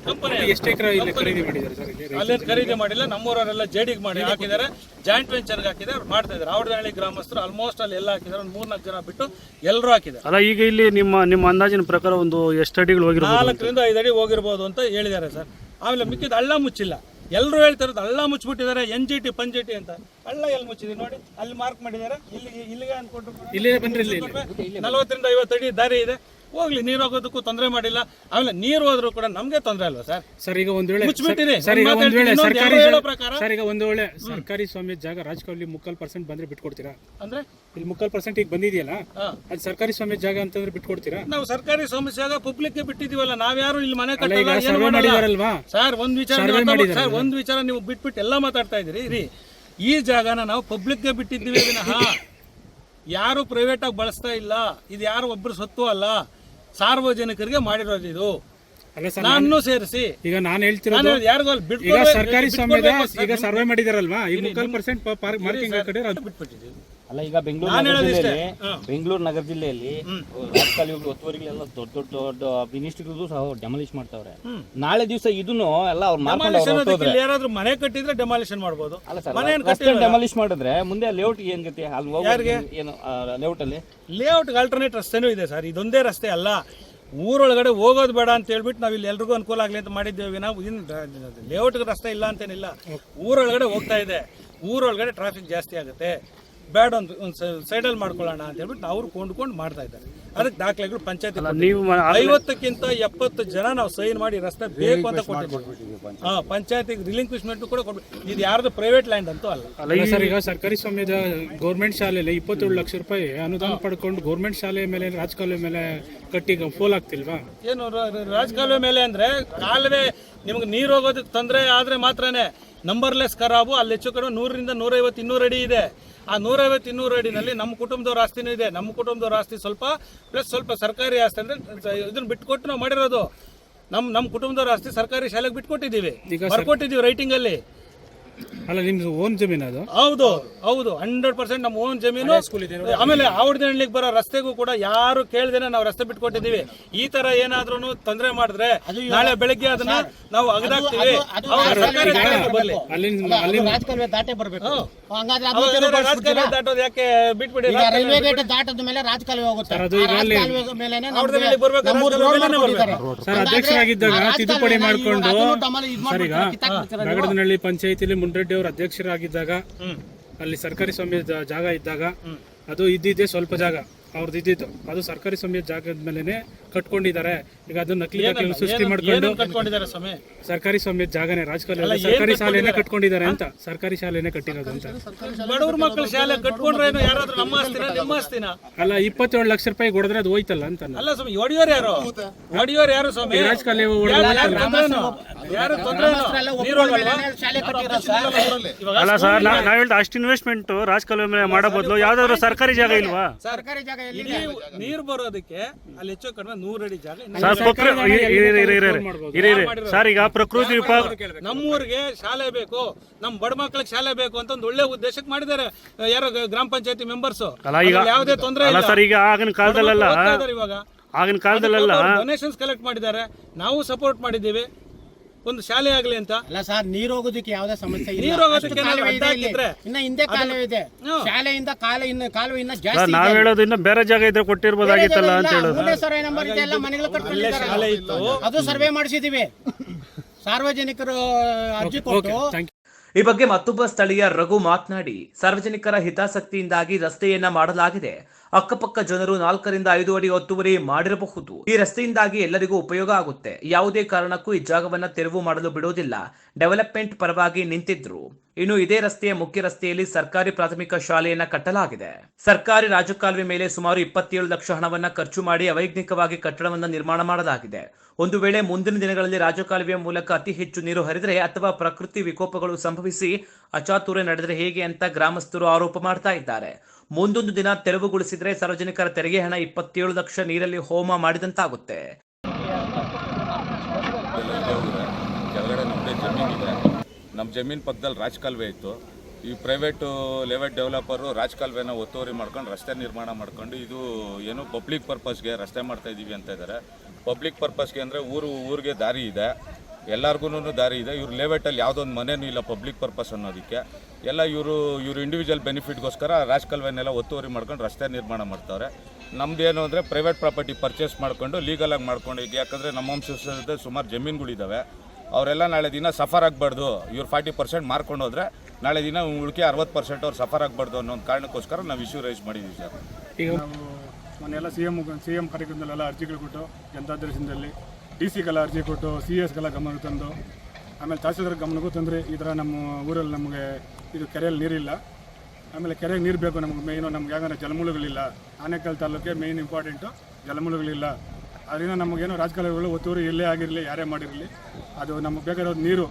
ಕಂಪನಿ ಎಷ್ಟು ಎಕರೆ ಇಲ್ಲಿ ಖರೀದಿ ಮಾಡಿದ್ದಾರೆ ಸರ್ ಇಲ್ಲಿ ಅಲ್ಲೇನು ಖರೀದಿ ಮಾಡಿಲ್ಲ ನಮ್ಮೂರವರೆಲ್ಲ ಜೆಡಿಗೆ ಮಾಡಿ ಹಾಕಿದ್ದಾರೆ. ಜಾಯಿಂಟ್ ವೆಂಚರ್ಗೆ ಹಾಕಿದ್ದಾರೆ ಅವ್ರು ಮಾಡ್ತಾ ಇದ್ದಾರೆ. ಆವಡದಹಳ್ಳಿ ಗ್ರಾಮಸ್ಥರು ಆಲ್ಮೋಸ್ಟ್ ಅಲ್ಲಿ ಎಲ್ಲ ಹಾಕಿದ್ದಾರೆ. ಒಂದು ಮೂರ್ನಾಲ್ಕು ಜನ ಬಿಟ್ಟು ಎಲ್ಲರೂ ಹಾಕಿದ್ದಾರೆ. ಅಲ್ಲ ಈಗ ಇಲ್ಲಿ ನಿಮ್ಮ ನಿಮ್ಮ ಅಂದಾಜಿನ ಪ್ರಕಾರ ಒಂದು ಎಷ್ಟು ಅಡಿಗಳು ಹೋಗಿರ್ಬೋದು ನಾಲ್ಕರಿಂದ ಐದು ಅಡಿ ಹೋಗಿರ್ಬೋದು ಅಂತ ಹೇಳಿದ್ದಾರೆ ಸರ್ ಆಮೇಲೆ ಮಿಕ್ಕಿದ ಹಳ್ಳ ಮುಚ್ಚಿಲ್ಲ. ಎಲ್ಲರೂ ಹೇಳ್ತಿರೋದು ಹಳ್ಳ ಮುಚ್ಚಿಬಿಟ್ಟಿದ್ದಾರೆ ಎನ್ ಜಿ ಟಿ ಪಂಜಿಟಿ ಅಂತ. ಹಳ್ಳ ಎಲ್ಲಿ ಮುಚ್ಚಿದೆ ನೋಡಿ ಅಲ್ಲಿ ಮಾರ್ಕ್ ಮಾಡಿದ್ದಾರೆ. ಇಲ್ಲಿ ಇಲ್ಲಿಗೆ ಇಲ್ಲಿ ನಲವತ್ತರಿಂದ ಐವತ್ತು ಅಡಿ ದಾರಿ ಇದೆ. ಹೋಗ್ಲಿ ನೀರು ಹೋಗೋದಕ್ಕೂ ತೊಂದರೆ ಮಾಡಿಲ್ಲ. ಆಮೇಲೆ ನೀರು ಹೋದ್ರು ಕೂಡ ನಮ್ಗೆ ತೊಂದರೆ ಅಲ್ವಾ ಸರ್? ಸರ್ ಈಗ ಒಂದ್ ವೇಳೆ ಮುಚ್ಚಿಬಿಟ್ಟಿರಿ. ಸರ್ ಈಗ ಒಂದ್ ವೇಳೆ ಸರ್ಕಾರಿ ಹೇಳ್ತೀನಿ, ಹೇಳೋ ಪ್ರಕಾರ- ಸರ್ ಈಗ ಒಂದ್ ವೇಳೆ ಸರ್ಕಾರಿ ಸ್ವಾಮ್ಯ ಜಾಗ ರಾಜಕೀಯ ಮುಕ್ಕಾಲ್ ಪರ್ಸೆಂಟ್ ಬಂದ್ರೆ ಬಿಟ್ಕೊಡ್ತೀರಾ? ಅಂದ್ರೆ? ಇಲ್ಲಿ ಮುಕ್ಕಾಲ್ ಪರ್ಸೆಂಟ್ ಈಗ ಬಂದಿದೆಯಲ್ಲ? ಆ ಅದು ಸರ್ಕಾರಿ ಸ್ವಾಮ್ಯ ಜಾಗ ಅಂತಂದ್ರೆ ಬಿಟ್ಕೊಡ್ತೀರಾ? ನಾವು ಸರ್ಕಾರಿ ಸ್ವಾಮ್ಯ ಜಾಗ ಪಬ್ಲಿಕ್ಗೆ ಬಿಟ್ಟಿದೀವಲ್ಲ ನಾವ್ಯಾರು ಇಲ್ಲಿ ಮನೆ ಕಟ್ಟಲ್ಲ ಏನು ಸರ್ವೆ ಮಾಡಲ್ಲ. ಮಾಡಿದಾರಲ್ವಾ? ಸರ್ ಒಂದ್ ವಿಚಾರ ಸರ್ವೆ ನೀವು. ಸರ್ ಒಂದ್ ವಿಚಾರ ನೀವು ಬಿಟ್ಬಿಟ್ಟು ಎಲ್ಲ ಮಾತಾಡ್ತಾ ಇದ್ದೀರಿ. ರೀ ಈ ಜಾಗನ ನಾವು ಪಬ್ಲಿಕ್ಗೆ ಬಿಟ್ಟಿದ್ದೀವಿ ವಿನಃ ಯಾರು ಪ್ರೈವೇಟ್ ಆಗಿ ಬಳಸ್ತಾ ಇಲ್ಲ ಇದು ಯಾರು ಒಬ್ರು ಸೊತ್ತು ಅಲ್ಲ ಸಾರ್ವಜನಿಕರಿಗೆ ಮಾಡಿರೋದು ಇದು. ನಾನು ಸೇರಿಸಿ. ಈಗ ನಾನು ಹೇಳ್ತಿರೋದು ಯಾರಿಗೂ ಈಗ ಸರ್ಕಾರಿ ಸರ್. ಈಗ ಸರ್ವೆ ಮಾಡಿದಾರಲ್ವಾ? ಈಗ ಮುಕ್ಕಾಲ್ ಪರ್ಸೆಂಟ್ ಮಾರ್ಕಿಂಗ್ ಬಿಟ್ಬಿಟ್ಟಿದ್ದೀವಿ. ಅಲ್ಲ ಈಗ ಬೆಂಗಳೂರು ನಾನು ನಗರ. ಜಿಲ್ಲೆಯಲ್ಲಿ ಹಾ. ಬೆಂಗಳೂರು ನಗರ ಜಿಲ್ಲೆಯಲ್ಲಿ ರಾಜಕಾಲುವೆಗಳು ಒತ್ತುವರಿಗಳೆಲ್ಲ ದೊಡ್ಡ ದೊಡ್ಡ ದೊಡ್ಡ ಮಿನಿಸ್ಟ್ರಿಗಳು ಸಹ ಡೆಮಾಲಿಷ್ ಮಾಡ್ತಾವ್ರೆ. ನಾಳೆ ದಿವಸ ಇದನ್ನು ಎಲ್ಲ ಅವ್ರು ಮಾಡ್ಕೊಂಡು ಡೆಮಾಲಿಷನ್ ಅವ್ರು ಅದಕ್ಕೆ ಹೊರ್ಟೋದ್ರೆ ಇಲ್ಲಿ ಯಾರಾದ್ರೂ ಮನೆ ಕಟ್ಟಿದ್ರೆ ಡೆಮಾಲಿಷನ್ ಮಾಡ್ಬೋದು. ಅಲ್ಲ ಸರ್ ಮನೆ ಏನ್ ರಸ್ತೆ ಕಟ್ಟಿಲ್ಲ ಡೆಮಾಲಿಷ್ ಮಾಡಿದ್ರೆ ಮುಂದೆ ಲೇಔಟ್ ಏನ್ ಗತಿ? ಅಲ್ಲಿ ಹೋಗೋ ಏನು ಲೇಔಟ್ ಅಲ್ಲಿ? ಲೇಔಟ್ ಆಲ್ಟರ್ನೇಟ್ ರಸ್ತೆನೂ ಇದೆ ಸರ್. ಇದೊಂದೇ ರಸ್ತೆ ಅಲ್ಲ. ಊರೊಳಗಡೆ ಹೋಗೋದು ಬೇಡ ಅಂತ ಹೇಳ್ಬಿಟ್ಟು ನಾವು ಇಲ್ಲಿ ಎಲ್ರಿಗೂ ಅನುಕೂಲ ಆಗಲಿ ಅಂತ ಮಾಡಿದ್ದೇವೆ ನಾವು ಲೇಔಟ್ ಲೇಔಟ್ಗೆ ರಸ್ತೆ ಇಲ್ಲ ಅಂತೇನಿಲ್ಲ ಊರೊಳಗಡೆ ಹೋಗ್ತಾ ಇದೆ. ಊರೊಳಗಡೆ ಟ್ರಾಫಿಕ್ ಜಾಸ್ತಿ ಆಗುತ್ತೆ. ಬೇಡ ಒಂದು ಒಂದು ಸೈಡಲ್ಲಿ ಮಾಡ್ಕೊಳ್ಳೋಣ ಅಂತ ಹೇಳ್ಬಿಟ್ಟು ಅವ್ರು ಕೊಂಡ್ಕೊಂಡು ಮಾಡ್ತಾ ಇದ್ದಾರೆ. ಅದಕ್ಕೆ ದಾಖಲೆಗಳು ಪಂಚಾಯತ್ ನೀವು ಐವತ್ತಕ್ಕಿಂತ ಎಪ್ಪತ್ತು ಜನ ನಾವು ಸೈನ್ ಮಾಡಿ ರಸ್ತೆ ಬೇಕು ಅಂತ ಕೊಟ್ಟಿದ್ದೀವಿ. ಹಾಂ ಪಂಚಾಯತಿಗೆ ರಿಲಿಂಕ್ವಿಶ್ಮೆಂಟ್ ಕೂಡ ಕೊಡ್ಬೇಕು ಇದು ಯಾರ್ದು ಪ್ರೈವೇಟ್ ಲ್ಯಾಂಡ್ ಅಂತೂ ಅಲ್ಲ. ಅಲ್ಲ ಸರ್ ಈಗ ಸರ್ಕಾರಿ ಸ್ವಾಮ್ಯದ ಗೌರ್ಮೆಂಟ್ ಶಾಲೆಯಲ್ಲಿ ಇಪ್ಪತ್ತೇಳು ಲಕ್ಷ ರೂಪಾಯಿ ಅನುದಾನ ಪಡ್ಕೊಂಡು ಗೌರ್ಮೆಂಟ್ ಶಾಲೆ ಮೇಲೆ ರಾಜಕಾಲುವೆ ಮೇಲೆ ಕಟ್ಟಿ ಫೋಲ್ ಆಗ್ತಿಲ್ವಾ? ಏನು ರಾಜಕಾಲುವೆ ಮೇಲೆ ಅಂದ್ರೆ ಕಾಲುವೆ ನಿಮ್ಗೆ ನೀರು ಹೋಗೋದಕ್ಕೆ ತೊಂದರೆ ಆದ್ರೆ ಮಾತ್ರನೇ. ನಂಬರ್ಲೆಸ್ ಖರಾಬು ಅಲ್ಲಿ ಹೆಚ್ಚು ಕಡೆ ನೂರರಿಂದ ನೂರೈವತ್ತು ಇನ್ನೂರು ಅಡಿ ಇದೆ. ಆ ನೂರೈವತ್ತು ಇನ್ನೂರು ಅಡಿನಲ್ಲಿ ನಮ್ಮ ಕುಟುಂಬದವ್ರ ಆಸ್ತಿನೂ ಇದೆ. ನಮ್ಮ ಕುಟುಂಬದವ್ರ ಆಸ್ತಿ ಸ್ವಲ್ಪ ಪ್ಲಸ್ ಸ್ವಲ್ಪ ಸರ್ಕಾರಿ ಆಸ್ತಿ ಅಂದ್ರೆ ಇದನ್ನ ಬಿಟ್ಕೊಟ್ಟು ನಾವು ಮಾಡಿರೋದು. ನಮ್ಮ ನಮ್ಮ ಕುಟುಂಬದವ್ರ ಆಸ್ತಿ ಸರ್ಕಾರಿ ಶಾಲೆಗೆ ಬಿಟ್ಕೊಟ್ಟಿದ್ದೀವಿ. ಬರ್ಕೊಟ್ಟಿದ್ದೀವಿ ರೈಟಿಂಗ್ ಅಲ್ಲಿ ನಿಮ್ದು ಓನ್ ಜಮೀನು ಅದು? ಹೌದು ಹೌದು. ಹಂಡ್ರೆಡ್ ಪರ್ಸೆಂಟ್ ನಮ್ಮ ಓನ್ ಜಮೀನು. ಆಮೇಲೆ ಆವಡ್ದಹಳ್ಳಿಗೆ ಬರೋ ರಸ್ತೆಗೂ ಕೂಡ ಯಾರು ಕೇಳ್ದೇನೆ ನಾವು ರಸ್ತೆ ಬಿಟ್ಕೊಟ್ಟಿದ್ದೀವಿ. ಈ ತರ ಏನಾದ್ರೂ ತೊಂದರೆ ಮಾಡಿದ್ರೆ ನಾಳೆ ಬೆಳಿಗ್ಗೆ ಅದನ್ನ ನಾವು ಅಗದಾಕ್ತಿವಿ. ರಾಜಕಾಲುವೆ ದಾಟೋದು. ಯಾಕೆ ಬಿಟ್ಬಿಡಿ? ಈಗ ರೈಲ್ವೆ ಗೇಟ್ ದಾಟದ. ಮೇಲೆ ರಾಜಕಾಲುವೆ ಹೋಗುತ್ತೆ. ಸರ್ ಅಧ್ಯಕ್ಷರಾಗಿದ್ದಾಗ ತಿದ್ದುಪಡಿ ಮಾಡಿಕೊಂಡು. ನಾಗಡದನಹಳ್ಳಿ ಪಂಚಾಯತಿಲಿ ಮುನ್ರೆಡ್ಡಿ ಅವರು ಅಧ್ಯಕ್ಷರಾಗಿದ್ದಾಗ ಅಲ್ಲಿ ಸರ್ಕಾರಿ ಸ್ವಾಮ್ಯ ಜಾಗ ಇದ್ದಾಗ ಅದು ಇದ್ದಿದ್ದೆ ಸ್ವಲ್ಪ ಜಾಗ. ಅವ್ರದ್ದು ಇದ್ದಿತ್ತು ಅದು ಸರ್ಕಾರಿ ಸ್ವಾಮ್ಯ ಜಾಗದ ಮೇಲೆನೆ ಕಟ್ಕೊಂಡಿದ್ದಾರೆ. ಈಗ ಅದು ನಕಲಿ ದಾಖಲೆ ಸೃಷ್ಟಿ ಮಾಡ್ಕೊಂಡು ಕಟ್ಕೊಂಡಿದ್ದಾರೆ ಸ್ವಾಮಿ? ಸರ್ಕಾರಿ ಸ್ವಾಮ್ಯ ಜಾಗನೇ ಏನ್ ಸರ್ಕಾರಿ ಶಾಲೆನೇ ಕಟ್ಕೊಂಡಿದ್ದಾರೆ? ಅಂತ ಸರ್ಕಾರಿ ಶಾಲೆನೆ ಕಟ್ಟಿರೋದು ಅಂತ. ಬಡವ್ರ ಮಕ್ಕಳು ಶಾಲೆ ಕಟ್ಕೊಂಡ್ರೆ ಯಾರಾದ್ರೂ ನಮ್ಮ ಆಸ್ತಿನ ನಿಮ್ಮ ಆಸ್ತಿನ? ಅಲ್ಲ ಇಪ್ಪತ್ತೇಳು ಲಕ್ಷ ರೂಪಾಯಿ ಹೊಡೆದ್ರೆ ಅದು ಹೋಯ್ತಲ್ಲ ಅಂತ ಅಲ್ಲ ಸ್ವಾಮಿ ಒಡಿಯೋರು ಯಾರು? ಒಡಿಯೋರು ಯಾರು ಸ್ವಾಮಿ? ಹೊಡೆದ್ರೆ ಯಾರು-. ಅಲ್ಲ ಸರ್ ನಾ ಹೇಳ್ತಾ ಹೇಳ್ದ ಅಷ್ಟು ಇನ್ವೆಸ್ಟ್ಮೆಂಟ್ ರಾಜಕಾಲುವೆ ಮೇಲೆ ಮಾಡೋ ಬದಲು ಯಾವ್ದಾದ್ರು ಸರ್ಕಾರಿ ಜಾಗ ಇಲ್ವಾ? ಸರ್ಕಾರಿ ಜಾಗ ನೀರು ಬರೋದಕ್ಕೆ ಅಲ್ಲಿ ಹೆಚ್ಚು ಕಡಿಮೆ ನೂರಡಿ ಜಾಗ ಸರ್ ಪ್ರಕೃತಿ ಸರ್ ಈಗ ಪ್ರಕೃತಿ ವಿಭಾಗ ನಮ್ಮೂರಿಗೆ ಶಾಲೆ ಬೇಕು. ನಮ್ಮ ಬಡ ಮಕ್ಕಳಿಗೆ ಶಾಲೆ ಬೇಕು ಅಂತ ಒಂದು ಒಳ್ಳೆ ಉದ್ದೇಶಕ್ಕೆ ಮಾಡಿದ್ದಾರೆ ಯಾರೋ ಗ್ರಾಮ ಪಂಚಾಯತಿ ಮೆಂಬರ್ಸ್ ಯಾವುದೇ ತೊಂದರೆ ಅಲ್ಲ ಇಲ್ಲ. ಸರ್ ಈಗ ಆಗಿನ ಕಾಲದಲ್ಲೆಲ್ಲ ಇವಾಗ. ಆಗಿನ ಕಾಲದಲ್ಲೆಲ್ಲ ಡೊನೇಷನ್ಸ್ ಕಲೆಕ್ಟ್ ಮಾಡಿದ್ದಾರೆ. ನಾವು ಸಪೋರ್ಟ್ ಮಾಡಿದ್ದೀವಿ. ಒಂದು ಶಾಲೆ ಆಗಲಿ ಅಂತ ಅಲ್ಲ ಸರ್ ನೀರು ಹೋಗೋದಕ್ಕೆ ಯಾವ್ದೇ ಸಮಸ್ಯೆ ಇಲ್ಲ ನೀರು ಹೋಗೋದಕ್ಕೆ ಅಷ್ಟು ಏನಾದ್ರು ಕಾಲುವೆ ಇದೆ ಇಲ್ಲಿ. ಹಾಕಿದ್ರೆ? ಇನ್ನ ಹಿಂದೆ ಕಾಲುವೆ ಇದೆ. ಶಾಲೆಯಿಂದ ಕಾಲು ಇನ್ನು ಕಾಲುವೆ ಇನ್ನ ಜಾಸ್ತಿ ನಾವ್ ಇದೆ. ಹೇಳೋದು ಇನ್ನ ಬೇರೆ ಜಾಗ ಇದ್ರೆ ಕೊಟ್ಟಿರ್ಬೋದಾಗಿತ್ತಲ್ಲ ಅಂತ ಇಲ್ಲ, ಹೇಳೋದು ಮೂರನೇ ಸರ್ವೆ ನಂಬರ್ ಇದೆ ಎಲ್ಲ ಮನೆಗಳು ಶಾಲೆ ಕಟ್ಕೊಂಡಿದ್ದಾರೆ ಇತ್ತು ಅದು ಸರ್ವೆ ಮಾಡಿಸಿದೀವಿ ಸಾರ್ವಜನಿಕರು ಅರ್ಜಿ ಕೊಟ್ಟು ಈ ಬಗ್ಗೆ ಮತ್ತೊಬ್ಬ ಸ್ಥಳೀಯ ರಘು ಮಾತನಾಡಿ, ಸಾರ್ವಜನಿಕರ ಹಿತಾಸಕ್ತಿಯಿಂದಾಗಿ ರಸ್ತೆಯನ್ನ ಮಾಡಲಾಗಿದೆ. ಅಕ್ಕಪಕ್ಕ ಜನರು ನಾಲ್ಕರಿಂದ ಐದು ಅಡಿ ಒತ್ತುವರಿ ಮಾಡಿರಬಹುದು. ಈ ರಸ್ತೆಯಿಂದಾಗಿ ಎಲ್ಲರಿಗೂ ಉಪಯೋಗ ಆಗುತ್ತೆ. ಯಾವುದೇ ಕಾರಣಕ್ಕೂ ಈ ಜಾಗವನ್ನ ತೆರವು ಮಾಡಲು ಬಿಡುವುದಿಲ್ಲ. ಡೆವಲಪ್ಮೆಂಟ್ ಪರವಾಗಿ ನಿಂತಿದ್ರು. ಇನ್ನು ಇದೇ ರಸ್ತೆಯ ಮುಖ್ಯ ರಸ್ತೆಯಲ್ಲಿ ಸರ್ಕಾರಿ ಪ್ರಾಥಮಿಕ ಶಾಲೆಯನ್ನ ಕಟ್ಟಲಾಗಿದೆ. ಸರ್ಕಾರಿ ರಾಜಕಾಲುವೆ ಮೇಲೆ ಸುಮಾರು ಇಪ್ಪತ್ತೇಳು ಲಕ್ಷ ಹಣವನ್ನ ಖರ್ಚು ಮಾಡಿ ಅವೈಜ್ಞಿಕವಾಗಿ ಕಟ್ಟಡವನ್ನ ನಿರ್ಮಾಣ ಮಾಡಲಾಗಿದೆ. ಒಂದು ವೇಳೆ ಮುಂದಿನ ದಿನಗಳಲ್ಲಿ ರಾಜಕಾಲುವೆಯ ಮೂಲಕ ಅತಿ ಹೆಚ್ಚು ನೀರು ಹರಿದರೆ ಅಥವಾ ಪ್ರಕೃತಿ ವಿಕೋಪಗಳು ಸಂಭವಿಸಿ ಅಚಾತುರ್ಯ ನಡೆದರೆ ಹೇಗೆ ಅಂತ ಗ್ರಾಮಸ್ಥರು ಆರೋಪ ಮಾಡ್ತಾ ಇದ್ದಾರೆ. ಮುಂದೊಂದು ದಿನ ತೆರವುಗೊಳಿಸಿದ್ರೆ ಸಾರ್ವಜನಿಕರ ತೆರಿಗೆ ಹಣ ಇಪ್ಪತ್ತೇಳು ಲಕ್ಷ ನೀರಲ್ಲಿ ಹೋಮ ಮಾಡಿದಂತಾಗುತ್ತೆ. ನಮ್ಮ ಜಮೀನು ಪಕ್ಕದಲ್ಲಿ ರಾಜಕಾಲುವೆ ಇತ್ತು. ಈ ಪ್ರೈವೇಟು ಲೆವೆಟ್ ಡೆವಲಪರು ರಾಜಕಾಲುವೆನ ಒತ್ತುವರಿ ಮಾಡ್ಕೊಂಡು ರಸ್ತೆ ನಿರ್ಮಾಣ ಮಾಡ್ಕೊಂಡು ಇದು ಏನು ಪಬ್ಲಿಕ್ ಪರ್ಪಸ್ಗೆ ರಸ್ತೆ ಮಾಡ್ತಾ ಇದ್ದೀವಿ ಅಂತ ಇದ್ದಾರೆ. ಪಬ್ಲಿಕ್ ಪರ್ಪಸ್ಗೆ ಅಂದರೆ ಊರು ಊರಿಗೆ ದಾರಿ ಇದೆ. ಎಲ್ಲರಿಗೂ ದಾರಿ ಇದೆ. ಇವ್ರು ಲೇಔಟಲ್ಲಿ ಯಾವುದೊಂದು ಮನೇನೂ ಇಲ್ಲ ಪಬ್ಲಿಕ್ ಪರ್ಪಸ್ ಅನ್ನೋದಕ್ಕೆ. ಎಲ್ಲ ಇವರು ಇವರು ಇಂಡಿವಿಜುವಲ್ ಬೆನಿಫಿಟ್ಗೋಸ್ಕರ ರಾಜಕಾಲುವೆನೆಲ್ಲ ಒತ್ತುವರಿ ಮಾಡ್ಕೊಂಡು ರಸ್ತೆ ನಿರ್ಮಾಣ ಮಾಡ್ತಾವ್ರೆ. ನಮ್ದೇನು ಅಂದರೆ ಪ್ರೈವೇಟ್ ಪ್ರಾಪರ್ಟಿ ಪರ್ಚೇಸ್ ಮಾಡಿಕೊಂಡು ಲೀಗಲಾಗಿ ಮಾಡ್ಕೊಂಡು ಈಗ ಯಾಕಂದರೆ ನಮ್ಮ ವಂಶಸ್ಥರದ್ದು ಸುಮಾರು ಜಮೀನುಗಳಿದ್ದಾವೆ ಅವರೆಲ್ಲ ನಾಳೆ ದಿನ ಸಫರ್ ಆಗಬಾರ್ದು. ಇವ್ರು ಫಾರ್ಟಿ ಪರ್ಸೆಂಟ್ ಮಾರ್ಕೊಂಡು ನಾಳೆ ದಿನ ಉಳಿಕೆ ಅರವತ್ತು ಪರ್ಸೆಂಟ್ ಅವ್ರು ಸಫರ್ ಆಗಬಾರ್ದು ಅನ್ನೋ ಒಂದು ಕಾರಣಕ್ಕೋಸ್ಕರ ನಾವು ಇಶ್ಯೂ ರೈಸ್ ಮಾಡಿದ್ದೀವಿ ಸರ್. ಈಗ ಮೊನ್ನೆಲ್ಲ ಸಿ ಎಂ ಸಿ ಎಂ ಕಾರ್ಯಕ್ರಮದಲ್ಲೆಲ್ಲ ಅರ್ಜಿಗಳು ಕೊಟ್ಟು ಜನತಾ ದರ್ಶನದಲ್ಲಿ ಡಿ ಸಿಗೆಲ್ಲ ಅರ್ಜಿ ಕೊಟ್ಟು ಸಿ ಎಸ್ಗೆಲ್ಲ ಗಮನ ತಂದು ಆಮೇಲೆ ತಹಸೀಲ್ದಾರ್ ಗಮನಕ್ಕೂ ತಂದರೆ ಈ ಥರ ನಮ್ಮ ಊರಲ್ಲಿ ನಮಗೆ ಇದು ಕೆರೆಯಲ್ಲಿ ನೀರಿಲ್ಲ. ಆಮೇಲೆ ಕೆರೆಗೆ ನೀರು ಬೇಕು ನಮಗೆ ಮೇಯ್ನು ನಮ್ಗೆ ಯಾಕಂದರೆ ಜಲಮೂಲಗಳಿಲ್ಲ. ಆನೇಕಲ್ ತಾಲೂಕೆ ಮೇಯ್ನ್ ಇಂಪಾರ್ಟೆಂಟು ಜಲಮೂಲಗಳಿಲ್ಲ. ಅದರಿಂದ ನಮಗೇನೋ ರಾಜಕಾಲುವೆಗಳು ಒತ್ತೂರು ಎಲ್ಲೇ ಆಗಿರಲಿ ಯಾರೇ ಮಾಡಿರಲಿ ಅದು ನಮಗೆ ಬೇಕಾಗಿರೋದು ನೀರು.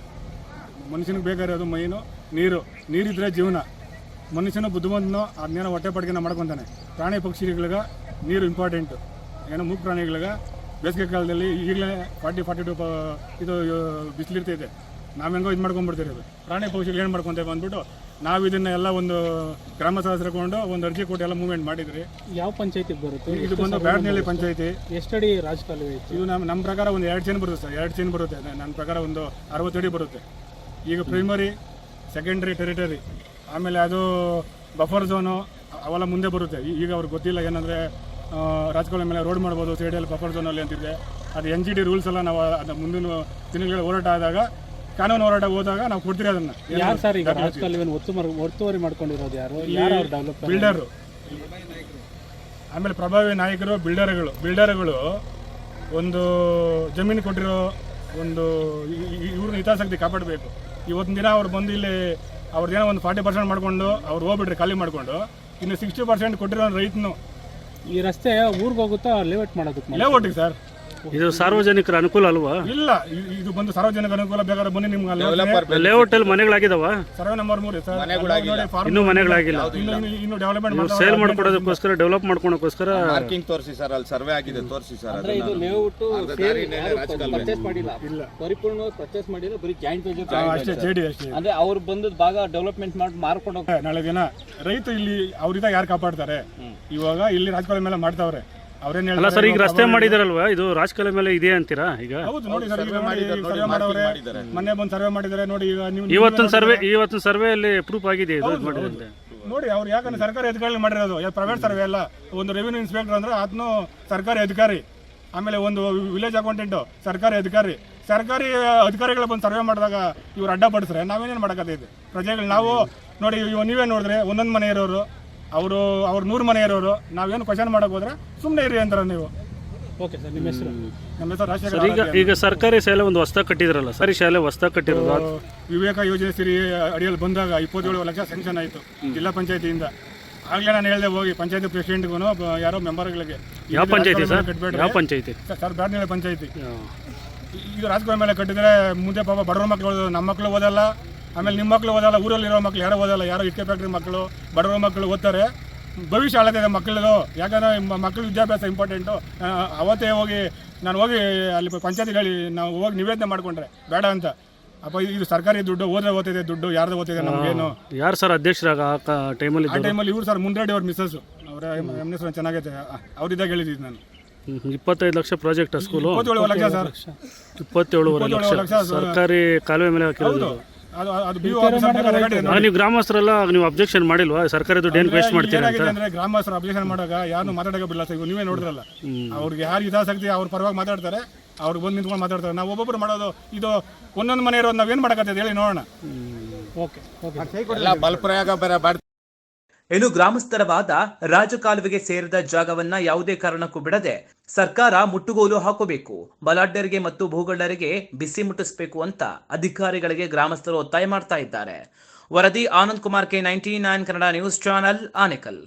ಮನುಷ್ಯನಿಗೆ ಬೇಕಾಗಿರೋದು ಮೈನು ನೀರು ನೀರಿದ್ರೆ ಜೀವನ. ಮನುಷ್ಯನ ಬುದ್ಧಿವಂತನೋ ಅದನ್ನೇನೋ ಹೊಟ್ಟೆ ಪಡ್ಗೆನ ಮಾಡ್ಕೊತಾನೆ ಪ್ರಾಣಿ ಪಕ್ಷಿಗಳಿಗೆ ನೀರು ಇಂಪಾರ್ಟೆಂಟು ಏನೋ ಮೂಕ್ ಪ್ರಾಣಿಗಳಿಗೆ ಬೇಸಿಗೆ ಕಾಲದಲ್ಲಿ ಈಗಲೇ ಫಾರ್ಟಿ ಫಾರ್ಟಿ ಟು ಇದು ಬಿಸಿಲಿರ್ತೈತೆ. ನಾವು ಹೆಂಗೋ ಇದು ಮಾಡ್ಕೊಂಡ್ಬಿಡ್ತೀವಿ ಪ್ರಾಣಿ ಪಕ್ಷಿಗಳು ಏನು ಮಾಡ್ಕೊತೇವೆ ಅಂದ್ಬಿಟ್ಟು ನಾವು ಇದನ್ನ ಎಲ್ಲ ಒಂದು ಗ್ರಾಮ ಸದಸ್ಯರಕೊಂಡು ಒಂದು ಅರ್ಜಿ ಕೊಟ್ಟು ಎಲ್ಲ ಮೂವ್ಮೆಂಟ್ ಮಾಡಿದ್ರಿ. ಯಾವ ಪಂಚಾಯತಿ ಬರುತ್ತೆ? ಇದು ಬಂದು ಬ್ಯಾಡ್ನಹಳ್ಳಿ ಪಂಚಾಯತಿ. ಎಷ್ಟಡಿ ರಾಜಕಾಲುವೆ ಇದು ನಮ್ಮ ನಮ್ಮ ಪ್ರಕಾರ ಒಂದು ಎರಡು ಚೇನ್ ಬರುತ್ತೆ ಸರ್. ಎರಡು ಚೇನ್ ಬರುತ್ತೆ. ನನ್ನ ಪ್ರಕಾರ ಒಂದು ಅರವತ್ತು ಅಡಿ ಬರುತ್ತೆ. ಈಗ ಪ್ರೈಮರಿ ಸೆಕೆಂಡ್ರಿ ಟೆರಿಟರಿ ಆಮೇಲೆ ಅದು ಬಫರ್ ಝೋನು ಅವೆಲ್ಲ ಮುಂದೆ ಬರುತ್ತೆ. ಈಗ ಅವ್ರಿಗೆ ಗೊತ್ತಿಲ್ಲ ಏನಂದರೆ ರಾಜಕಾಲುವೆ ಮೇಲೆ ರೋಡ್ ಮಾಡ್ಬೋದು ಸೈಡಲ್ಲಿ ಬಫರ್ ಝೋನಲ್ಲಿ ಅಂತಿದೆ. ಅದು ಎನ್ ಜಿ ಡಿ ರೂಲ್ಸ್ ಎಲ್ಲ ನಾವು ಅದು ಮುಂದಿನ ದಿನಗಳ ಹೋರಾಟ ಆದಾಗ ಕಾನೂನು ಹೋರಾಟ ಹೋದಾಗ ನಾವು ಕೊಡ್ತೀರಿ ಅದನ್ನು. ಯಾರು ಸರ್ ಈಗ ಒತ್ತು ಒತ್ತುವರಿ ಮಾಡ್ಕೊಂಡಿರೋದು ಯಾರು? ಯಾರು ಡೆವಲಪ್ ಬಿಲ್ಡರು ಆಮೇಲೆ ಪ್ರಭಾವಿ ನಾಯಕರು ಬಿಲ್ಡರ್ಗಳು ಬಿಲ್ಡರ್ಗಳು ಒಂದು ಜಮೀನು ಕೊಟ್ಟಿರೋ ಒಂದು ಇವ್ರನ್ನ ಹಿತಾಸಕ್ತಿ ಕಾಪಾಡಬೇಕು. ಇವತ್ತಿನ ದಿನ ಅವ್ರು ಬಂದು ಇಲ್ಲಿ ಅವ್ರದ್ದೇನೋ ಒಂದು ಫಾರ್ಟಿ ಪರ್ಸೆಂಟ್ ಮಾಡಿಕೊಂಡು ಅವ್ರು ಹೋಗ್ಬಿಟ್ರೆ ಖಾಲಿ ಮಾಡಿಕೊಂಡು ಇನ್ನು ಸಿಕ್ಸ್ಟಿ ಪರ್ಸೆಂಟ್ ಕೊಟ್ಟಿರೋ ರೈತನು ಈ ರಸ್ತೆ ಊರಿಗೆ ಹೋಗುತ್ತಾ ಲೇಔಟ್ ಮಾಡೋದಕ್ಕೆ ಲೇಔಟಿಗೆ ಸರ್ ಇದು ಸಾರ್ವಜನಿಕರ ಅನುಕೂಲ ಅಲ್ವಾ? ಇಲ್ಲ ಇ- ಇದು ಬಂದು ಸಾರ್ವಜನಿಕ ಅನುಕೂಲ ಬೇಕಾದ್ರೆ ಬನ್ನಿ ನಿಮ್ಗೆ ಅಲ್ಲಿ ಲೇಔಟ್ ಅಲ್ಲಿ ಮನೆಗಳಾಗಿದಾವ? ಸರ್ವೆ ನಂಬರ್ ಮೂರು ಸರ್. ನೋಡಿ, farm ಇನ್ನೂ ಮನೆಗಳಾಗಿಲ್ಲ. ಇನ್ನು ಇನ್ನು- ಇನ್ನು ಡೆವಲಪ್ಮೆಂಟ್ ನೀವು ಸೇಲ್ ಮಾಡ್ಕೊಡೋದಕ್ಕೋಸ್ಕರ ಡೆವಲಪ್ ಮಾಡ್ಕೊಳಕ್ಕೋಸ್ಕರ ಮಾರ್ಕಿಂಗ್ ತೋರಿಸಿ ಸರ್ ಅಲ್ಲಿ ಸರ್ವೆ ಆಗಿದೆ ತೋರಿಸಿ ಸರ್ ಅಂದ್ರೆ ಇದು ಲೇಔಟ್ ಪರ್ಚೇಸ್ ಮಾಡಿಲ್ಲ. ಪರಿಪೂರ್ಣವಾಗಿ ಪರ್ಚೇಸ್ ಮಾಡಿಲ್ಲ ಬರೀ ಜಾಯಿಂಟ್ ಅಷ್ಟೇ ಜೆ ಡಿ ಅಷ್ಟೇ. ಅಂದ್ರೆ ಅವ್ರು ಬಂದದ್ ಭಾಗ ಡೆವಲಪ್ಮೆಂಟ್ ಮಾಡಿ ಮಾರ್ಕೊಂಡು ಹೋಗ್ತಾರೆ ನಾಳೆ ದಿನ ರೈತ ಇಲ್ಲಿ ಅವ್ರಿಂದ ಯಾರು ಕಾಪಾಡ್ತಾರೆ? ಇವಾಗ ಇಲ್ಲಿ ರಾಜಕಾರಣ ಮೇಲೆ ಮಾಡ್ತಾವ್ರೆ. ಅವ್ರೇನ್ ಅಲ್ಲ ಸರ್ ಈಗ ರಸ್ತೆ ಮಾಡಿದಾರಲ್ವಾ? ಇದು ರಾಜಕಾಲ ಮೇಲೆ ಇದೆ ಅಂತೀರಾ ಈಗ? ಹೌದು ನೋಡಿ ಸರ್ ಈಗ ಸರ್ವೆ ಮಾಡವ್ರೆ. ಮೊನ್ನೆ ಬಂದು ಸರ್ವೆ ಮಾಡಿದ್ದಾರೆ ನೋಡಿ ಈಗ ನೀವು ಇವತ್ತಿನ ಸರ್ವೆ ಇವತ್ತಿನ ಸರ್ವೆ ಅಲ್ಲಿ ಪ್ರೂಫ್ ಆಗಿದೆ ಇದು ಮಾಡಿದಂತೆ. ನೋಡಿ ಅವ್ರು ಯಾಕಂದ್ರೆ ಸರ್ಕಾರಿ ಅಧಿಕಾರಿ ಮಾಡಿರೋದು ಪ್ರೈವೇಟ್ ಸರ್ವೆ ಅಲ್ಲ. ಒಂದು ರೆವಿನ್ಯೂ ಇನ್ಸ್ಪೆಕ್ಟರ್ ಅಂದ್ರೆ ಅದನ್ನು ಸರ್ಕಾರಿ ಅಧಿಕಾರಿ. ಆಮೇಲೆ ಒಂದು ವಿಲೇಜ್ ಅಕೌಂಟೆಂಟು ಸರ್ಕಾರಿ ಅಧಿಕಾರಿ. ಸರ್ಕಾರಿ ಅಧಿಕಾರಿಗಳು ಬಂದು ಸರ್ವೆ ಮಾಡಿದಾಗ ಇವ್ರು ಅಡ್ಡಪಡಿಸ್ರೆ ನಾವೇನೇನು ಮಾಡೋಕ್ಕಾಗ್ತೈತೆ ಪ್ರಜೆಗಳು ನಾವು ನೋಡಿ ಇವಾಗ ನೀವೇ ನೋಡಿದ್ರೆ ಒಂದೊಂದು ಮನೆ ಇರೋರು ಅವರು ಅವ್ರು ನೂರು ಮನೆ ಇರೋರು ನಾವೇನು ಕ್ವಶನ್ ಮಾಡಕ್ ಹೋದ್ರೆ ಸುಮ್ಮನೆ ಇರಿ ಅಂತಾರೆ ನೀವು. ಓಕೆ ಸರ್ ನಿಮ್ಮ ಹೆಸರು? ನಮ್ಮ ಹೆಸರು ರಾಜಶೇಖರ ಸರ್ ಈಗ. ಈಗ ಸರ್ಕಾರಿ ಶಾಲೆ ಒಂದು ಹೊಸ್ದಾಗಿ ಕಟ್ಟಿದ್ರಲ್ಲ ಸರಿ ಶಾಲೆ ಹೊಸ್ದಾಗಿ ಕಟ್ಟಿರೋದು ಅದು? ವಿವೇಕ ಯೋಜನೆ ಸಿರಿ ಅಡಿಯಲ್ಲಿ ಬಂದಾಗ ಇಪ್ಪತ್ತೇಳು ಲಕ್ಷ ಸ್ಯಾಂಕ್ಷನ್ ಆಯಿತು ಜಿಲ್ಲಾ ಪಂಚಾಯತಿಯಿಂದ. ಆಗಲೇ ನಾನು ಹೇಳಿದೆ ಹೋಗಿ ಪಂಚಾಯತಿ ಪ್ರೆಸಿಡೆಂಟ್ಗೂ ಯಾರೋ ಮೆಂಬರ್ಗಳಿಗೆ. ಯಾವ ಪಂಚಾಯತಿ ಸರ್. ಯಾವ ಪಂಚಾಯತಿ? ಸರ್ ಬ್ಯಾಡ್ನಳ್ಳಿ ಪಂಚಾಯತಿ. ಈಗ ರಾಜಕೀಯ ಮೇಲೆ ಕಟ್ಟಿದ್ರೆ ಮುಂದೆ ಪಾಪ ಬಡವ್ರ ಮಕ್ಕಳು ನಮ್ಮ ಮಕ್ಕಳು ಓದಲ್ಲ. ಆಮೇಲೆ ನಿಮ್ಮ ಮಕ್ಕಳು ಓದಲ್ಲ ಊರಲ್ಲಿರೋ ಮಕ್ಕಳು ಯಾರೋ ಓದಲ್ಲ ಯಾರೋ ಇಟ್ಕೆ ಫ್ಯಾಕ್ಟ್ರಿ ಮಕ್ಕಳು ಬಡವರ ಮಕ್ಕಳು ಓದ್ತಾರೆ. ಭವಿಷ್ಯ ಹಾಳಾಗಿದೆ ಮಕ್ಕಳದು ಯಾಕಂದ್ರೆ ಮಕ್ಕಳು ವಿದ್ಯಾಭ್ಯಾಸ ಇಂಪಾರ್ಟೆಂಟು ಅವತ್ತೇ ಹೋಗಿ ನಾನು ಹೋಗಿ ಅಲ್ಲಿ ಪಂಚಾಯತಿಗೆ ಹೇಳಿ ನಾವು ಹೋಗಿ ನಿವೇದನೆ ಮಾಡ್ಕೊಂಡ್ರೆ ಬೇಡ ಅಂತ. ಅಪ್ಪ ಇದು ಸರ್ಕಾರಿ ದುಡ್ಡು ಓದ್ರೆ ಓದ್ತಿದೆ ದುಡ್ಡು ಯಾರ್ದು ಓದ್ತಿದೆ ನಮಗೇನು? ಯಾರು ಸರ್ ಅಧ್ಯಕ್ಷರಾಗ ಆ ಟೈಮಲ್ಲಿ ಆ ಟೈಮಲ್ಲಿ ಇವ್ರು ಸರ್ ಮುಂದ್ರೆಡ್ಡಿ ಅವ್ರ ಮಿಸ್ಸಸ್ ಅವರ ಎಂ ಎಸ್ ಚೆನ್ನಾಗೈತೆ. ಅವ್ರಿದ್ದಾಗ ಹೇಳಿದ್ದು ನಾನು. ಇಪ್ಪತ್ತೈದು ಲಕ್ಷ ಪ್ರಾಜೆಕ್ಟ್ ಸ್ಕೂಲು ಇಪ್ಪತ್ತೇಳು ಲಕ್ಷ ಇಪ್ಪತ್ತೇಳುವರೆ. ಸರ್ಕಾರಿ ಕಾಲುವೆ ಮೇಲೆ ಹಾಕಿರೋದು. ನೀವು ಗ್ರಾಮಸ್ಥರೆಲ್ಲ ನೀವು ಅಬ್ಜೆಕ್ಷನ್ ಮಾಡಿಲ್ವಾ? ಸರ್ಕಾರ ದುಡ್ಡು ಏನು ವೇಸ್ಟ್ ಮಾಡ್ತೀರಾ ಅಂತ? ಅಂದ್ರೆ ಗ್ರಾಮಸ್ಥರು ಅಬ್ಜೆಕ್ಷನ್ ಮಾಡಾಗ ಯಾರು ಮಾತಾಡಕ್ಕೆ ಬಿಡಲ್ಲ ಸರ್ ಇವಾಗ ನೀವೇ ನೋಡಿದ್ರಲ್ಲ. ಅವ್ರಿಗೆ ಯಾರು ಹಿತಾಸಕ್ತಿ ಅವ್ರ ಪರವಾಗಿ ಮಾತಾಡ್ತಾರೆ ಅವ್ರಿಗೆ ಬಂದು ನಿಂತ್ಕೊಂಡು ಮಾತಾಡ್ತಾರೆ. ನಾವು ಒಬ್ಬೊಬ್ರು ಮಾಡೋದು ಇದು ಒಂದೊಂದು ಮನೆ ಇರೋದು ನಾವೇನು ಮಾಡಕತ್ತೈತೆ ಹೇಳಿ ನೋಡೋಣ. ಓಕೆ ಓಕೆ ಎಲ್ಲ ಬಲಪ್ರಯೋಗ ಬೇರೆ ಇನ್ನು ಗ್ರಾಮಸ್ಥರವಾದ ರಾಜಕಾಲುವೆಗೆ ಸೇರಿದ ಜಾಗವನ್ನ ಯಾವುದೇ ಕಾರಣಕ್ಕೂ ಬಿಡದೆ ಸರ್ಕಾರ ಮುಟ್ಟುಗೋಲು ಹಾಕಬೇಕು, ಬಲಾಢ್ಯರಿಗೆ ಮತ್ತು ಭೂಗಳ್ಳರಿಗೆ ಬಿಸಿ ಮುಟ್ಟಿಸಬೇಕು ಅಂತ ಅಧಿಕಾರಿಗಳಿಗೆ ಗ್ರಾಮಸ್ಥರು ಒತ್ತಾಯ ಮಾಡ್ತಾ ಇದ್ದಾರೆ. ವರದಿ Anand Kumar K ninety nine Kannada news channel Anekal.